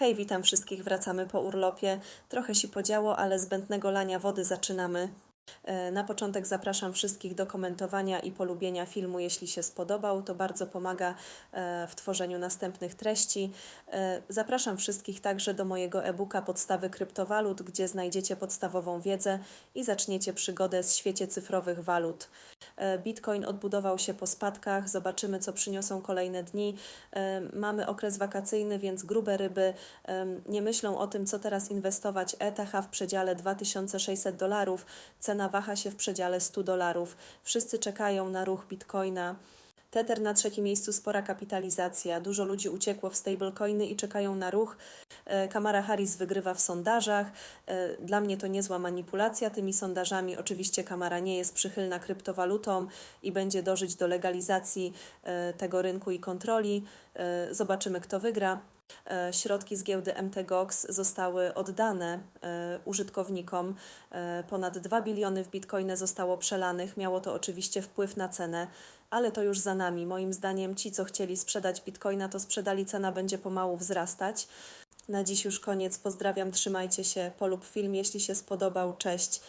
Hej, witam wszystkich, wracamy po urlopie. Trochę się podziało, ale zbędnego lania wody zaczynamy. E, Na początek zapraszam wszystkich do komentowania i polubienia filmu, jeśli się spodobał. To bardzo pomaga e, w tworzeniu następnych treści. E, Zapraszam wszystkich także do mojego e-booka Podstawy kryptowalut, gdzie znajdziecie podstawową wiedzę i zaczniecie przygodę z świecie cyfrowych walut. Bitcoin odbudował się po spadkach, zobaczymy co przyniosą kolejne dni. Mamy okres wakacyjny, więc grube ryby nie myślą o tym, co teraz inwestować. ETH w przedziale 2600 dolarów, cena waha się w przedziale 100 dolarów. Wszyscy czekają na ruch Bitcoina. Tether na trzecim miejscu, spora kapitalizacja. Dużo ludzi uciekło w stablecoiny i czekają na ruch. E, Kamara Harris wygrywa w sondażach. E, Dla mnie to niezła manipulacja tymi sondażami. Oczywiście Kamara nie jest przychylna kryptowalutom i będzie dążyć do legalizacji e, tego rynku i kontroli. Zobaczymy, kto wygra. E, Środki z giełdy MTGOX zostały oddane e, użytkownikom. E, Ponad 2 biliony w bitcoiny zostało przelanych. Miało to oczywiście wpływ na cenę, ale to już za nami. Moim zdaniem ci, co chcieli sprzedać bitcoina, to sprzedali, cena będzie pomału wzrastać. Na dziś już koniec. Pozdrawiam, trzymajcie się, polub film, jeśli się spodobał. Cześć.